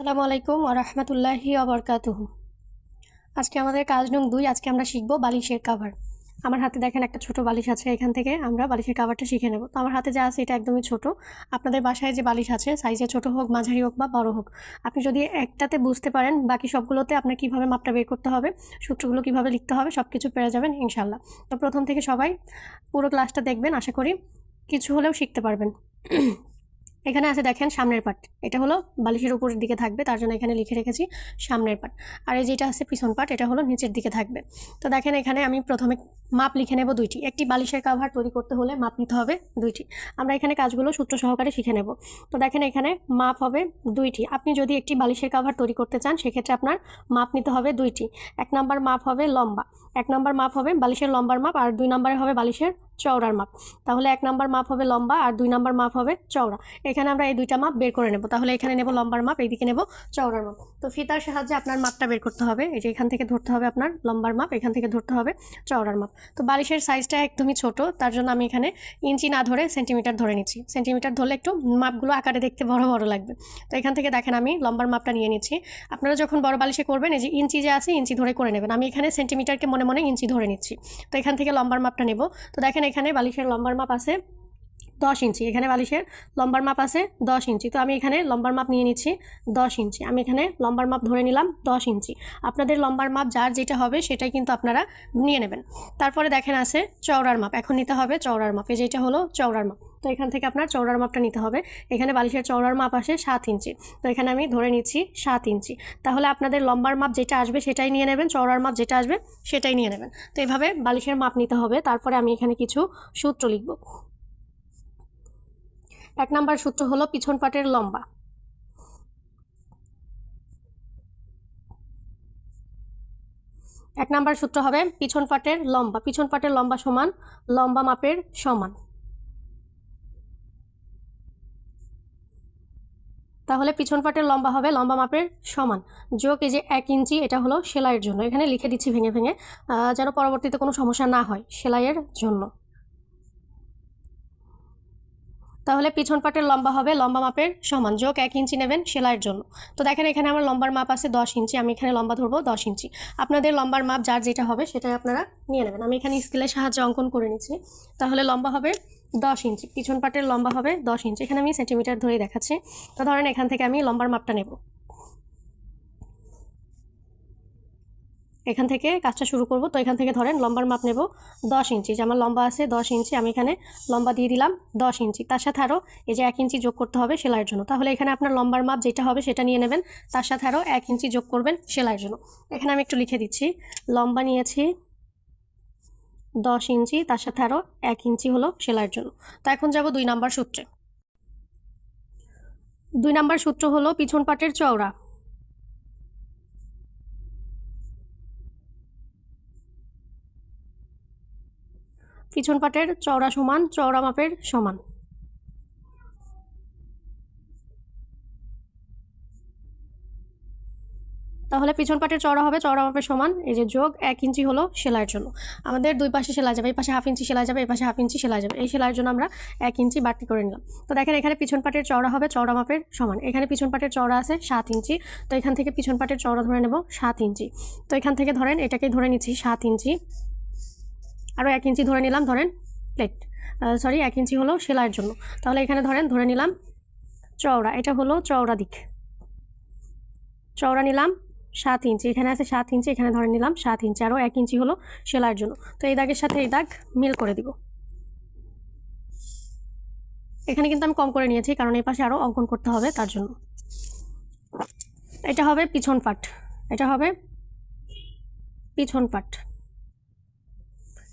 আসসালামু আলাইকুম রহমতুল্লাহি আবরকাতুহ আজকে আমাদের কাজ নং দুই, আজকে আমরা শিখব বালিশের কাভার আমার হাতে দেখেন একটা ছোট বালিশ আছে এখান থেকে, আমরা বালিশের কাভারটা শিখে নেব। তো আমার হাতে যা আছে এটা একদমই ছোট। আপনাদের বাসায় যে বালিশ আছে সাইজে ছোট হোক, মাঝারি হোক বা বড় হোক, আপনি যদি একটাতে বুঝতে পারেন, বাকি সবগুলোতে আপনার কীভাবে মাপটা বের করতে হবে, সূত্রগুলো কীভাবে লিখতে হবে সব কিছু পেরে যাবেন ইনশাল্লাহ তো প্রথম থেকে সবাই পুরো ক্লাসটা দেখবেন, আশা করি কিছু হলেও শিখতে পারবেন। এখানে আছে দেখেন সামনের পার্ট এটা হলো বালিশের উপরের দিকে থাকবে, তার জন্য এখানে লিখে রেখেছি সামনের পার্ট আর এই যেটা আছে পিছন পার্ট এটা হলো নিচের দিকে থাকবে। তো দেখেন এখানে আমি প্রথমে মাপ লিখে নেব দুইটি। একটি বালিশের কাভার তৈরি করতে হলে মাপ নিতে হবে দুইটি। আমরা এখানে কাজগুলো সূত্র সহকারে শিখে নেব। তো দেখেন এখানে মাপ হবে দুইটি। আপনি যদি একটি বালিশের কাভার তৈরি করতে চান, সেক্ষেত্রে আপনার মাপ নিতে হবে দুইটি। এক নাম্বার মাপ হবে লম্বা। এক নাম্বার মাপ হবে বালিশের লম্বার মাপ, আর দুই নাম্বারে হবে বালিশের চওড়ার মাপ। তাহলে এক নাম্বার মাপ হবে লম্বা আর দুই নাম্বার মাপ হবে চওড়া। এখানে আমরা এই দুইটা মাপ বের করে নেব। তাহলে এখানে নেব লম্বার মাপ, এইদিকে নেব চওড়ার মাপ। তো ফিতার সাহায্যে আপনার মাপটা বের করতে হবে। এই যে এখান থেকে ধরতে হবে আপনার লম্বার মাপ, এখান থেকে ধরতে হবে চওড়ার মাপ। তো বালিশের সাইজটা একদমই ছোট, তার জন্য আমি এখানে ইঞ্চি না ধরে সেন্টিমিটার ধরে নিচ্ছি। সেন্টিমিটার ধরলে একটু মাপগুলো আকারে দেখতে বড় বড় লাগবে। তো এখান থেকে দেখেন আমি লম্বার মাপটা নিয়ে নিচ্ছি। আপনারা যখন বড় বালিশে করবেন, এই যে ইঞ্চি যে আছে, ইঞ্চি ধরে করে নেবেন। আমি এখানে সেন্টিমিটারকে মনে মনে ইঞ্চি ধরে নিচ্ছি। তো এখান থেকে লম্বার মাপটা নেব। তো দেখেন এখানে বালিশের লম্বার মাপ আছে। দশ ইঞ্চি। এখানে বালিশের লম্বার মাপ আছে দশ ইঞ্চি। তো আমি এখানে লম্বার মাপ নিয়ে নিচ্ছি দশ ইঞ্চি। আমি এখানে লম্বার মাপ ধরে নিলাম দশ ইঞ্চি। আপনাদের লম্বার মাপ যার যেটা হবে সেটাই কিন্তু আপনারা নিয়ে নেবেন। তারপরে দেখেন আছে চওড়ার মাপ। এখন নিতে হবে চওড়ার মাপ। এই যেটা হলো চওড়ার মাপ। তো এখান থেকে আপনার চওড়ার মাপটা নিতে হবে। এখানে বালিশের চওড়ার মাপ আসে সাত ইঞ্চি। তো এখানে আমি ধরে নিচ্ছি সাত ইঞ্চি। তাহলে আপনাদের লম্বার মাপ যেটা আসবে সেটাই নিয়ে নেবেন। চওড়ার মাপ যেটা আসবে সেটাই নিয়ে নেবেন। তো এভাবে বালিশের মাপ নিতে হবে। তারপরে আমি এখানে কিছু সূত্র লিখব। এক নাম্বার সূত্র হলো পিছন পাটের লম্বা। এক নাম্বার সূত্র হবে পিছন পাটের লম্বা। পিছন পাটের লম্বা সমান, লম্বা মাপের সমান। তাহলে পিছন পাটের লম্বা হবে লম্বা মাপের সমান। যোগ এই যে এক ইঞ্চি, এটা হলো সেলাইয়ের জন্য। এখানে লিখে দিচ্ছি ভেঙে ভেঙে। যেন পরবর্তীতে কোনো সমস্যা না হয় সেলাইয়ের জন্য। তাহলে পিছন পাটের লম্বা হবে, লম্বা মাপের সমান। যোগ এক ইঞ্চি নেবেন সেলাইয়ের জন্য। তো দেখেন এখানে আমার লম্বার মাপ আছে দশ ইঞ্চি, আমি এখানে লম্বা ধরবো দশ ইঞ্চি। আপনাদের লম্বার মাপ যার যেটা হবে সেটাই আপনারা নিয়ে নেবেন। আমি এখানে স্কেলের সাহায্যে অঙ্কন করে নিচ্ছি। তাহলে লম্বা হবে দশ ইঞ্চি, পিছন পাটের লম্বা হবে দশ ইঞ্চি। এখানে আমি সেন্টিমিটার ধরে দেখাচ্ছি। তো ধরেন এখান থেকে আমি লম্বার মাপটা নেব। এখান থেকে কাজটা শুরু করব। তো এখান থেকে ধরেন লম্বার মাপ নেব দশ ইঞ্চি। যে আমার লম্বা আছে দশ ইঞ্চি, আমি এখানে লম্বা দিয়ে দিলাম দশ ইঞ্চি। তার সাথে আরও এই যে এক ইঞ্চি যোগ করতে হবে সেলাইয়ের জন্য। তাহলে এখানে আপনার লম্বার মাপ যেটা হবে সেটা নিয়ে নেবেন। তার সাথে আরও এক ইঞ্চি যোগ করবেন সেলাইয়ের জন্য। এখানে আমি একটু লিখে দিচ্ছি। লম্বা নিয়েছি দশ ইঞ্চি, তার সাথে আরও এক ইঞ্চি হলো সেলাইয়ের জন্য। তো এখন যাব দুই নাম্বার সূত্রে। দুই নাম্বার সূত্র হলো পিছন পাটের চওড়া। পিছন পাটের চওড়া সমান, চওড়া মাপের সমান। তাহলে পিছন পাটের চওড়া হবে, চওড়া মাপের সমান, এই যে যোগ এক ইঞ্চি হলো সেলাইয়ের জন্য। আমাদের দুই পাশে সেলাই যাবে, এই পাশে হাফ ইঞ্চি সেলাই যাবে, এই পাশে হাফ ইঞ্চি সেলাই যাবে। এই সেলাইয়ের জন্য আমরা এক ইঞ্চি বাড়তি করে নিলাম। তো দেখেন এখানে পিছন পাটের চওড়া হবে, চওড়া মাপের সমান। এখানে পিছন পাটের চওড়া আছে সাত ইঞ্চি। তো এখান থেকে পিছন পাটের চওড়া ধরে নেব সাত ইঞ্চি। তো এখান থেকে ধরেন এটাকে ধরে নিচ্ছি সাত ইঞ্চি। আরও এক ইঞ্চি ধরে নিলাম, ধরেন প্লেট সরি এক ইঞ্চি হলো সেলাইয়ের জন্য। তাহলে এখানে ধরেন, ধরে নিলাম চওড়া, এটা হলো চওড়া দিক। চওড়া নিলাম সাত ইঞ্চি, এখানে আছে সাত ইঞ্চি, এখানে ধরে নিলাম সাত ইঞ্চি আরও এক ইঞ্চি হলো সেলাইয়ের জন্য। তো এই দাগের সাথে এই দাগ মিল করে দিব। এখানে কিন্তু আমি কম করে নিয়েছি, কারণ এই পাশে আরও অঙ্কন করতে হবে তার জন্য। এটা হবে পিছন পাট। এটা হবে পিছন পাট।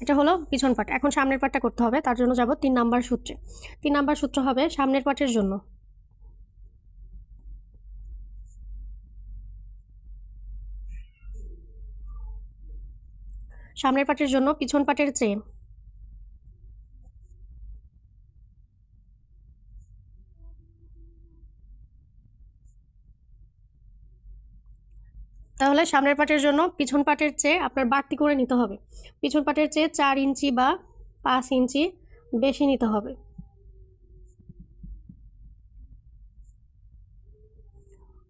এটা হলো পিছন পাট এখন সামনের পাটটা করতে হবে, তার জন্য যাব তিন নাম্বার সূত্রে। তিন নাম্বার সূত্র হবে সামনের পাটের জন্য। সামনের পাটের জন্য পিছন পাটের চেয়ে তাহলে সামনের পাটের জন্য পিছন পাটের চেয়ে আপনার বাড়তি করে নিতে হবে। পিছন পাটের চেয়ে চার ইঞ্চি বা পাঁচ ইঞ্চি বেশি নিতে হবে।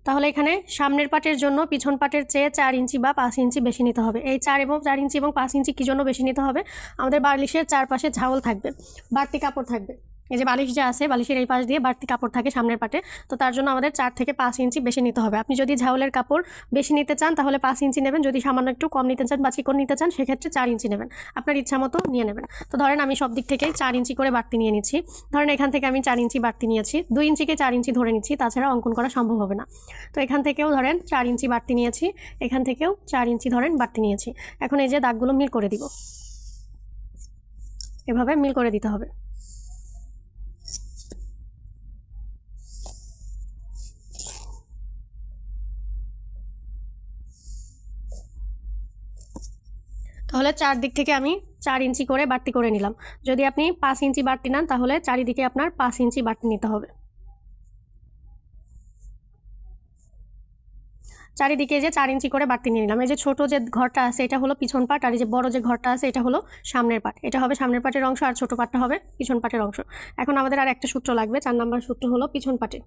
তাহলে এখানে সামনের পাটের জন্য পিছন পাটের চেয়ে চার ইঞ্চি বা পাঁচ ইঞ্চি বেশি নিতে হবে। এই চার এবং চার ইঞ্চি এবং পাঁচ ইঞ্চি কী জন্য বেশি নিতে হবে? আমাদের বালিশের চারপাশে ঝাউল থাকবে, বাড়তি কাপড় থাকবে। এই যে বালিশ যে আছে, বালিশের এই পাশ দিয়ে বাড়তি কাপড় থাকে সামনের পাটে, তো তার জন্য আমাদের চার থেকে পাঁচ ইঞ্চি বেশি নিতে হবে। আপনি যদি ঝাউলের কাপড় বেশি নিতে চান, তাহলে পাঁচ ইঞ্চি নেবেন। যদি সামান্য একটু কম নিতে চান বা চিকন নিতে চান, সেক্ষেত্রে চার ইঞ্চি নেবেন। আপনার ইচ্ছা মতো নিয়ে নেবেন। তো ধরেন আমি সব দিক থেকেই চার ইঞ্চি করে বাড়তি নিয়ে নিচ্ছি। ধরেন এখান থেকে আমি চার ইঞ্চি বাড়তি নিয়েছি। দুই ইঞ্চিকে চার ইঞ্চি ধরে নিচ্ছি, তাছাড়া অঙ্কন করা সম্ভব হবে না। তো এখান থেকেও ধরেন চার ইঞ্চি বাড়তি নিয়েছি, এখান থেকেও চার ইঞ্চি ধরেন বাড়তি নিয়েছি। এখন এই যে দাগগুলো মিল করে দিব। এভাবে মিল করে দিতে হবে। তাহলে চারদিক থেকে আমি চার ইঞ্চি করে বাড়তি করে নিলাম। যদি আপনি পাঁচ ইঞ্চি বাড়তি নেন, তাহলে চারিদিকে আপনার পাঁচ ইঞ্চি বাড়তি নিতে হবে। চারিদিকে যে চার ইঞ্চি করে বাড়তি নিয়ে নিলাম। এই যে ছোট যে ঘরটা আছে, এটা হলো পিছন পাট, আর এই যে বড় যে ঘরটা আছে, এটা হলো সামনের পাট। এটা হবে সামনের পাটের অংশ, আর ছোট পাটটা হবে পিছন পাটের অংশ। এখন আমাদের আর একটা সূত্র লাগবে, চার নাম্বার সূত্র হলো পিছন পাটে।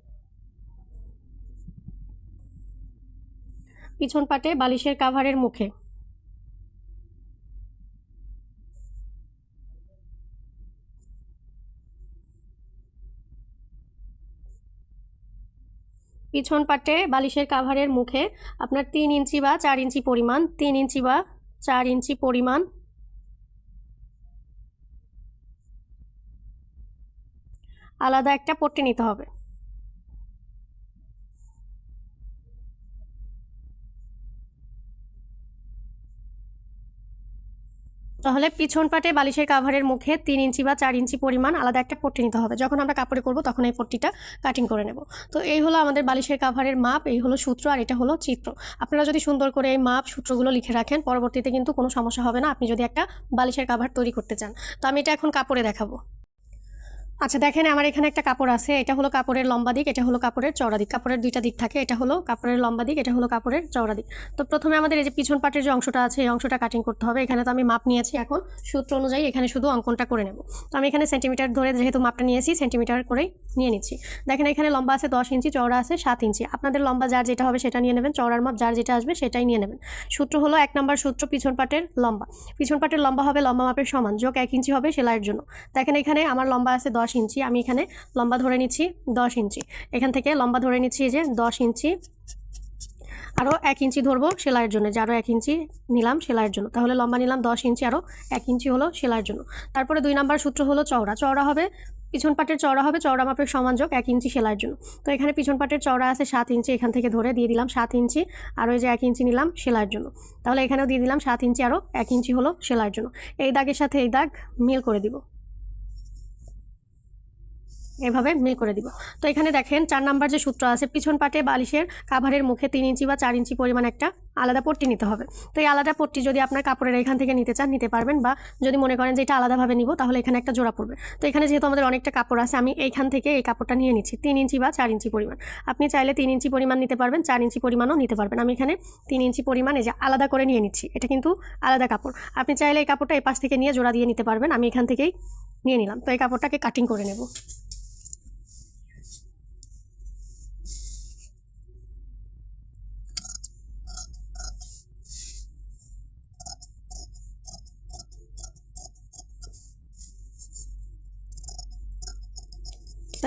পিছন পাটে বালিশের কাভারের মুখে পিছন পাটে বালিশের কাভারের মুখে আপনার তিন ইঞ্চি বা চার ইঞ্চি পরিমাণ, তিন ইঞ্চি বা চার ইঞ্চি পরিমাণ আলাদা একটা পট্টি নিতে হবে। তাহলে পিছন পাটে বালিশের কাভারের মুখে তিন ইঞ্চি বা চার ইঞ্চি পরিমাণ আলাদা একটা পট্টি নিতে হবে। যখন আমরা কাপড়ে করব, তখন এই পট্টিটা কাটিং করে নেব। তো এই হলো আমাদের বালিশের কাভারের মাপ, এই হলো সূত্র, আর এটা হলো চিত্র। আপনারা যদি সুন্দর করে এই মাপ, সূত্রগুলো লিখে রাখেন, পরবর্তীতে কিন্তু কোনো সমস্যা হবে না। আপনি যদি একটা বালিশের কাভার তৈরি করতে চান। তো আমি এটা এখন কাপড়ে দেখাবো। আচ্ছা দেখেন আমার এখানে একটা কাপড় আছে। এটা হলো কাপড়ের লম্বা দিক, এটা হলো কাপড়ের চওড়া দিক। কাপড়ের দুইটা দিক থাকে, এটা হলো কাপড়ের লম্বা দিক, এটা হলো কাপড়ের চওড়া দিক। তো প্রথমে আমাদের এই যে পিছন পাটের যে অংশটা আছে, এই অংশটা কাটিং করতে হবে। এখানে তো আমি মাপ নিয়েছি এখন। সূত্র অনুযায়ী এখানে শুধু অঙ্কনটা করে নেব। তো আমি এখানে সেন্টিমিটার ধরে যেহেতু মাপটা নিয়েছি সেন্টিমিটার করেই নিয়ে নিচ্ছি। দেখেন এখানে লম্বা আছে দশ ইঞ্চি, চওড়া আছে সাত ইঞ্চি। আপনাদের লম্বা যার যেটা হবে সেটা নিয়ে নেবেন। চওড়ার মাপ যার যেটা আসবে সেটাই নিয়ে নেবেন। সূত্র হলো এক নম্বর সূত্র পিছন পাটের লম্বা। পিছন পাটের লম্বা হবে লম্বা মাপের সমান। যোগ এক ইঞ্চি হবে সেলাইয়ের জন্য। দেখেন এখানে আমার লম্বা আছে দশ ইঞ্চি, আমি এখানে লম্বা ধরে নিচ্ছি দশ ইঞ্চি। এখান থেকে লম্বা ধরে নিচ্ছি যে দশ ইঞ্চি। আরও এক ইঞ্চি ধরবো সেলাইয়ের জন্য, যে আরও এক ইঞ্চি নিলাম সেলাইয়ের জন্য। তাহলে লম্বা নিলাম দশ ইঞ্চি আরও এক ইঞ্চি হলো সেলাইয়ের জন্য। তারপরে দুই নাম্বার সূত্র হলো চওড়া। চওড়া হবে, পিছন পাটের চওড়া হবে, চওড়া মাপের সমান যোগ এক ইঞ্চি সেলাইয়ের জন্য। তো এখানে পিছন পাটের চওড়া আছে সাত ইঞ্চি, এখান থেকে ধরে দিয়ে দিলাম সাত ইঞ্চি। আর ওই যে এক ইঞ্চি নিলাম সেলাইয়ের জন্য। তাহলে এখানেও দিয়ে দিলাম সাত ইঞ্চি আরও এক ইঞ্চি হলো সেলাইয়ের জন্য। এই দাগের সাথে এই দাগ মিল করে দিব। এভাবে মিল করে দিব। তো এখানে দেখেন, চার নাম্বার যে সূত্র আছে, পিছন পাটে বালিশের কাভারের মুখে তিন ইঞ্চি বা চার ইঞ্চি পরিমাণ একটা আলাদা পট্টি নিতে হবে। তো এই আলাদা পট্টি যদি আপনার কাপড়ের এখান থেকে নিতে চান, নিতে পারবেন বা যদি মনে করেন যে এটা আলাদাভাবে নিব, তাহলে এখানে একটা জোড়া পড়বে। তো এখানে যেহেতু আমাদের অনেকটা কাপড় আছে, আমি এইখান থেকে এই কাপড়টা নিয়ে নিচ্ছি, তিন ইঞ্চি বা চার ইঞ্চি পরিমাণ। আপনি চাইলে তিন ইঞ্চি পরিমাণ নিতে পারবেন, চার ইঞ্চি পরিমাণও নিতে পারবেন। আমি এখানে তিন ইঞ্চি পরিমাণ এই যে আলাদা করে নিয়ে নিচ্ছি, এটা কিন্তু আলাদা কাপড়। আপনি চাইলে এই কাপড়টা এই পাশ থেকে নিয়ে জোড়া দিয়ে নিতে পারবেন, আমি এখান থেকেই নিয়ে নিলাম। তো এই কাপড়টাকে কাটিং করে নেব।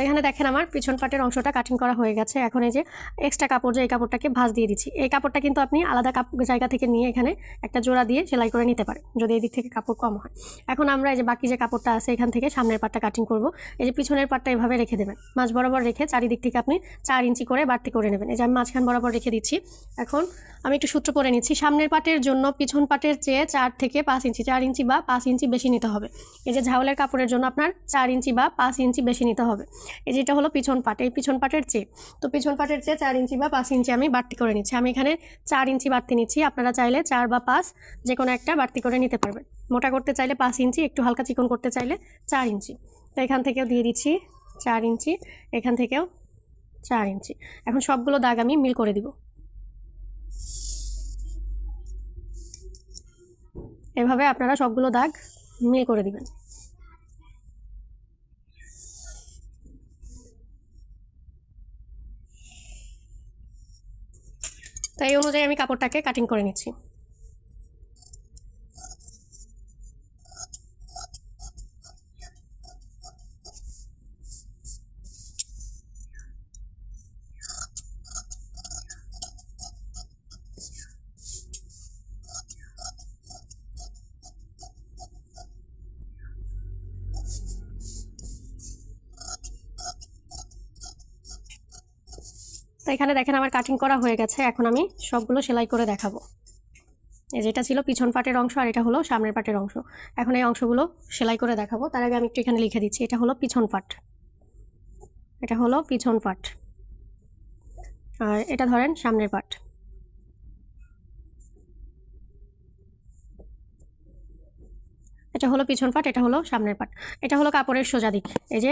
এখানে দেখেন আমার পিছন পাটের অংশটা কাটিং করা হয়ে গেছে। এখন এই যে এক্সট্রা কাপড় যে এই কাপড়টাকে ভাঁজ দিয়ে দিচ্ছি। এই কাপড়টা কিন্তু আপনি আলাদা কাপড় জায়গা থেকে নিয়ে এখানে একটা জোড়া দিয়ে সেলাই করে নিতে পারেন, যদি এই দিক থেকে কাপড় কম হয়। এখন আমরা এই যে বাকি যে কাপড়টা আছে এখান থেকে সামনের পাটটা কাটিং করব। এই যে পিছনের পাটটা এভাবে রেখে দেবেন। মাঝ বরাবর রেখে চারিদিক থেকে আপনি চার ইঞ্চি করে বাড়তি করে নেবেন। এই যে আমি মাঝখান বরাবর রেখে দিচ্ছি। এখন আমি একটু সূত্র করে নিচ্ছি। সামনের পাটের জন্য পিছন পাটের চেয়ে চার থেকে পাঁচ ইঞ্চি, চার ইঞ্চি বা পাঁচ ইঞ্চি বেশি নিতে হবে। এই যে ঝাউলের কাপড়ের জন্য আপনার চার ইঞ্চি বা পাঁচ ইঞ্চি বেশি নিতে হবে। এই যেটা হলো পিছন পাট, এই পিছন পাটের চেয়ে। তো পিছন পাটের চেয়ে চার ইঞ্চি বা পাঁচ ইঞ্চি আমি বাড়তি করে নিচ্ছি। আমি এখানে চার ইঞ্চি বাড়তি নিচ্ছি। আপনারা চাইলে চার বা পাঁচ যে কোনো একটা বাড়তি করে নিতে পারবেন। মোটা করতে চাইলে পাঁচ ইঞ্চি, একটু হালকা চিকন করতে চাইলে চার ইঞ্চি। তো এখান থেকেও দিয়ে দিচ্ছি চার ইঞ্চি, এখান থেকেও চার ইঞ্চি। এখন সবগুলো দাগ আমি মিল করে দিব। এভাবে আপনারা সবগুলো দাগ মিল করে দিবেন। তো এই অনুযায়ী আমি কাপড়টাকে কাটিং করে নিচ্ছি। তো এখানে দেখেন আমার কাটিং করা হয়ে গেছে। এখন আমি সবগুলো সেলাই করে দেখাবো। এই যেটা ছিল পিছন পাটের অংশ আর এটা হলো সামনের পাটের অংশ। এখন এই অংশগুলো সেলাই করে দেখাবো। তার আগে আমি একটু এখানে লিখে দিচ্ছি। এটা হলো পিছন পাট। এটা হলো পিছন পাট। আর এটা ধরেন সামনের পাট। এটা হলো পিছন পাট, এটা হলো সামনের পাট। এটা হলো কাপড়ের সোজা দিক। এই যে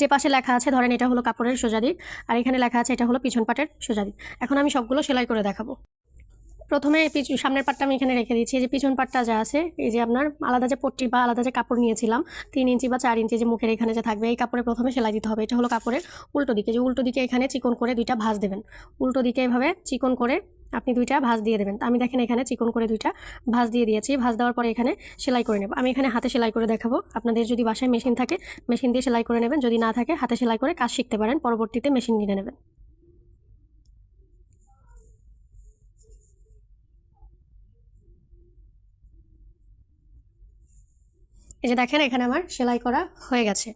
যে পাশে লেখা আছে ধরেন এটা হলো কাপড়ের সোজা দিক, আর এখানে লেখা আছে এটা হলো পিছন পাটের সোজা দিক। এখন আমি সবগুলো সেলাই করে দেখাবো। প্রথমে পিছু সামনের পাটটা আমি এখানে রেখে দিচ্ছি। এই যে পিছন পাটটা যা আছে, এই যে আপনার আলাদা যে পট্টি বা আলাদা যে কাপড় নিয়েছিলাম, তিন ইঞ্চি বা চার ইঞ্চি যে মুখের এখানে যে থাকবে, এই কাপড়ে প্রথমে সেলাই দিতে হবে। এটা হলো কাপড়ের উল্টো দিকে। যে উল্টো দিকে এখানে চিকন করে দুইটা ভাঁজ দেবেন। উল্টো দিকে এভাবে চিকন করে আপনি দুইটা ভাঁজ দিয়ে দেবেন। আমি দেখেন এখানে চিকন করে দুইটা ভাঁজ দিয়ে দিয়েছি। ভাঁজ দেওয়ার পরে এখানে সেলাই করে নেব। আমি এখানে হাতে সেলাই করে দেখাবো। আপনাদের যদি বাসায় মেশিন থাকে, মেশিন দিয়ে সেলাই করে নেবেন। যদি না থাকে, হাতে সেলাই করে কাজ শিখতে পারেন। পরবর্তীতে মেশিন কিনে নেবেন। এই যে দেখেন, এখানে আমার সেলাই করা হয়ে গেছে।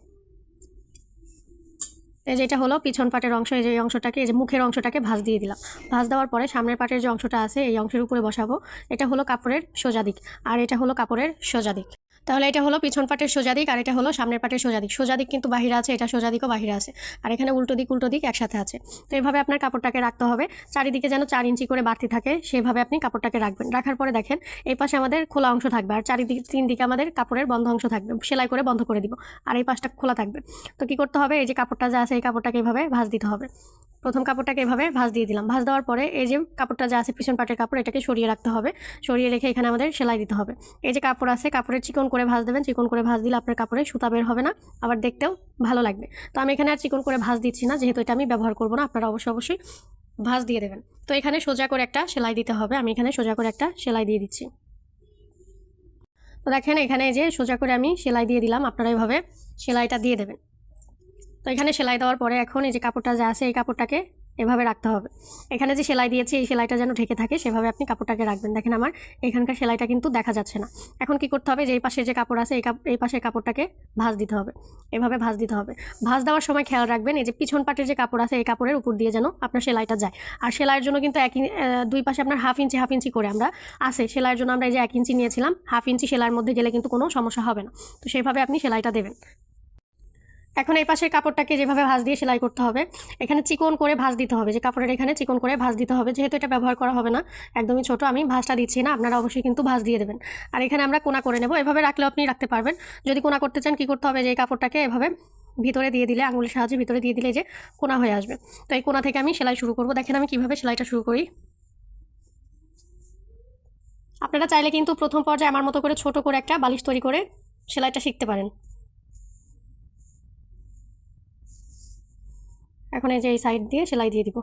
এই যে এটা হলো পিছন পাটের অংশ, এই যে এই অংশটাকে, এই যে মুখের অংশটাকে ভাঁজ দিয়ে দিলাম। ভাঁজ দেওয়ার পরে সামনের পাটের যে অংশটা আছে, এই অংশের উপরে বসাবো। এটা হলো কাপড়ের সোজা দিক, আর এটা হলো কাপড়ের সোজা দিক। তাহলে এটা হলো পিছন পাটের সোজা দিক আর এটা হলো সামনের পাটের সোজা দিক। সোজা দিক কিন্তু বাহিরে আছে, এটা সোজা দিকও বাহিরে আছে। আর এখানে উল্টো দিক উল্টো দিক একসাথে আছে। তো এইভাবে আপনার কাপড়টাকে রাখতে হবে। চারিদিকে যেন চার ইঞ্চি করে বাড়তি থাকে, সেভাবে আপনি কাপড়টাকে রাখবেন। রাখার পরে দেখেন, এই পাশে আমাদের খোলা অংশ থাকবে আর চারিদিকে, তিন দিকে আমাদের কাপড়ের বন্ধ অংশ থাকবে। সেলাই করে বন্ধ করে দিব আর এই পাশটা খোলা থাকবে। তো কি করতে হবে? এই যে কাপড়টা যা আছে, এই কাপড়টাকে এভাবে ভাঁজ দিতে হবে। প্রথম কাপড়টাকে এভাবে ভাঁজ দিয়ে দিলাম। ভাঁজ দেওয়ার পরে এই যে কাপড়টা যা আছে, পিছন পাটের কাপড়, এটাকে সরিয়ে রাখতে হবে। সরিয়ে রেখে এখানে আমাদের সেলাই দিতে হবে। এই যে কাপড় আছে, কাপড়ের চিকন করে ভাঁজ দেবেন, চিকন করে ভাঁজ দিলে আপনার কাপড়ে সুতা বের হবে না, আবার দেখতেও ভালো লাগবে। তো আমি এখানে আর চিকন করে ভাঁজ দিচ্ছি না, যেহেতু এটা আমি ব্যবহার করব না, আপনারা অবশ্যই অবশ্যই ভাঁজ দিয়ে দেবেন। তো এখানে সোজা করে একটা সেলাই দিতে হবে, আমি এখানে সোজা করে একটা সেলাই দিয়ে দিচ্ছি। তো দেখেন এখানে যে সোজা করে আমি সেলাই দিয়ে দিলাম, আপনারা এইভাবে সেলাইটা দিয়ে দেবেন। তো এখানে সেলাই দেওয়ার পরে এখন এই যে কাপড়টা যা আছে, এই কাপড়টাকে এভাবে রাখতে হবে। এখানে যে সেলাই দিয়েছি, এই সেলাইটা যেন ঢেকে থাকে, সেভাবে আপনি কাপড়টাকে রাখবেন। দেখেন আমার, এখানকার সেলাইটা কিন্তু দেখা যাচ্ছে না। এখন কি করতে হবে? যে এই পাশে যে কাপড় আছে, এই এই পাশের কাপড়টাকে ভাঁজ দিতে হবে। এভাবে ভাঁজ দিতে হবে। ভাঁজ দেওয়ার সময় খেয়াল রাখবেন, এই যে পিছন পাটের যে কাপড় আছে, এই কাপড়ের উপর দিয়ে যেন আপনার সেলাইটা যায়। আর সেলাইয়ের জন্য কিন্তু এক দুই পাশে আপনার হাফ ইঞ্চি হাফ ইঞ্চি করে আমরা আছে। সেলাইয়ের জন্য আমরা এই যে এক ইঞ্চি নিয়েছিলাম, হাফ ইঞ্চি সেলাইয়ের মধ্যে গেলে কিন্তু কোনো সমস্যা হবে না। তো সেইভাবে আপনি সেলাইটা দেবেন। এখন এই পাশের কাপড়টাকে যেভাবে ভাঁজ দিয়ে সেলাই করতে হবে, এখানে চিকন করে ভাঁজ দিতে হবে। যে কাপড়ের এখানে চিকন করে ভাঁজ দিতে হবে, যেহেতু এটা ব্যবহার করা হবে না, একদমই ছোট, আমি ভাঁজটা দিচ্ছি না, আপনারা অবশ্যই কিন্তু ভাঁজ দিয়ে দেবেন। আর এখানে আমরা কোনা করে নেব, এভাবে রাখলেও আপনি রাখতে পারবেন। যদি কোনা করতে চান, কি করতে হবে? যে এই কাপড়টাকে এভাবে ভিতরে দিয়ে দিলে, আঙুলের সাহায্যে ভিতরে দিয়ে দিলে যে কোনা হয়ে আসবে। তো এই কোনা থেকে আমি সেলাই শুরু করব। দেখেন আমি কীভাবে সেলাইটা শুরু করি। আপনারা চাইলে কিন্তু প্রথম পর্যায়ে আমার মতো করে ছোট করে একটা বালিশ তৈরি করে সেলাইটা শিখতে পারেন। এখন এই যে এই সাইড দিয়ে সেলাই দিয়ে দিব।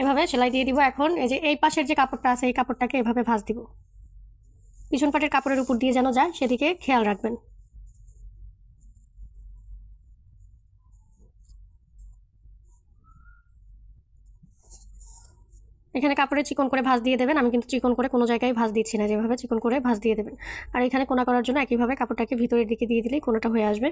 এভাবে সেলাই দিয়ে দিব এখন। এই যে এই পাশের যে কাপড়টা আছে, এই কাপড়টাকে এভাবে ভাঁজ দিব। পিছন পাটের কাপড়ের উপর দিয়ে যেন যায়, সেদিকে খেয়াল রাখবেন। এখানে কাপড়ে চিকন করে ভাঁজ দিয়ে দেবেন। আমি কিন্তু চিকন করে কোনো জায়গায় ভাঁজ দিচ্ছি না, যেভাবে চিকন করে ভাঁজ দিয়ে দেবেন। আর এখানে কোনা করার জন্য একইভাবে কাপড়টাকে ভিতরের দিকে দিয়ে দিলেই কোনোটা হয়ে আসবে।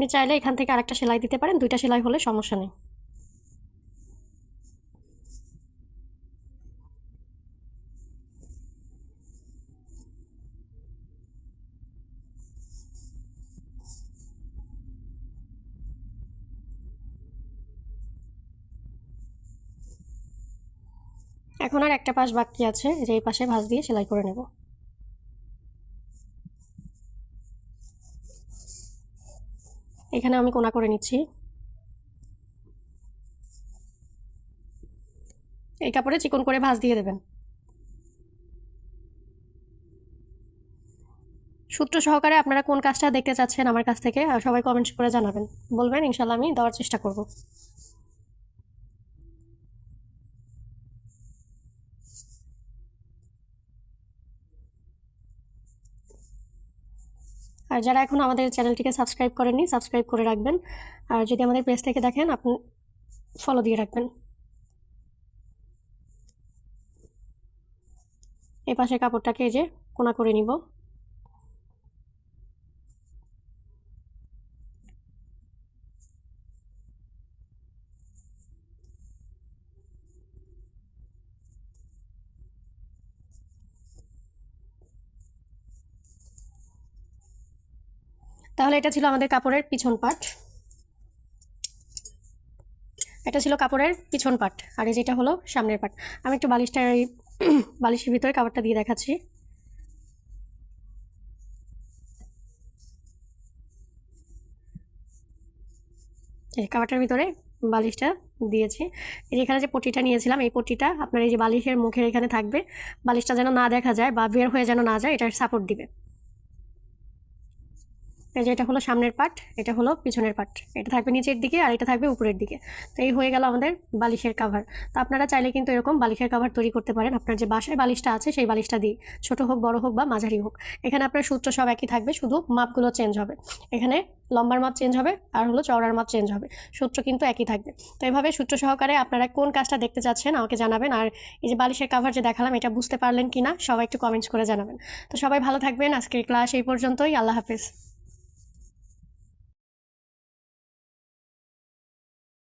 আপনি চাইলে এখান থেকে আরেকটা সেলাই দিতে পারেন, দুইটা সেলাই হলে সমস্যা নেই। এখন আর একটা পাশ বাকি আছে, যে এই পাশে ভাঁজ দিয়ে সেলাই করে নেব। এখানে আমি কোনা করে নিচ্ছি। এই কাপড়ে চিকন করে ভাজ দিয়ে দেবেন। সূত্র সহকারে আপনারা কোন কাজটা দেখতে চাচ্ছেন আমার কাছ থেকে আর সবাই কমেন্টস করে জানাবেন। বলবেন ইনশাল্লাহ আমি দেওয়ার চেষ্টা করব। আর যারা এখন আমাদের চ্যানেলটিকে সাবস্ক্রাইব করেননি সাবস্ক্রাইব করে রাখবেন। আর যদি আমাদের পেজ থেকে দেখেন, আপনি ফলো দিয়ে রাখবেন। এই পাশে কাপড়টাকে এই যে কোনা করে নিব। তাহলে এটা ছিল আমাদের কাপড়ের পিছন পাট। এটা ছিল কাপড়ের পিছন পাট, আর এই যেটা হলো সামনের পাট। আমি একটু বালিশটা বালিশের ভিতরে কাপড়টা দিয়ে দেখাচ্ছি। এই কাপড়টার ভিতরে বালিশটা দিয়েছি। এই এখানে যে পট্টিটা নিয়েছিলাম, এই পট্টিটা আপনার এই যে বালিশের মুখের এখানে থাকবে। বালিশটা যেন না দেখা যায় বা বের হয়ে যেন না যায়, এটার সাপোর্ট দিবে। এই যে এটা হলো সামনের পার্ট এটা হলো পিছনের পার্ট এটা থাকবে নিচের দিকে আর এটা থাকবে উপরের দিকে। তো এই হয়ে গেল আমাদের বালিশের কাভার তো আপনারা চাইলে কিন্তু এরকম বালিশের কাভার তৈরি করতে পারেন। আপনার যে বাসায় বালিশটা আছে, সেই বালিশটা দিয়ে ছোট হোক, বড় হোক বা মাঝারি হোক। এখানে আপনার সূত্র সব একই থাকবে, শুধু মাপগুলো চেঞ্জ হবে। এখানে লম্বার মাপ চেঞ্জ হবে আর হলো চওড়ার মাপ চেঞ্জ হবে। সূত্র কিন্তু একই থাকবে। তো এভাবে সূত্র সহকারে আপনারা কোন কাজটা দেখতে চাচ্ছেন আমাকে জানাবেন। আর এই যে বালিশের কাভার যে দেখালাম, এটা বুঝতে পারলেন কি না সবাই একটু কমেন্টস করে জানাবেন। তো সবাই ভালো থাকবেন। আজকের ক্লাস এই পর্যন্তই। আল্লাহ হাফেজ।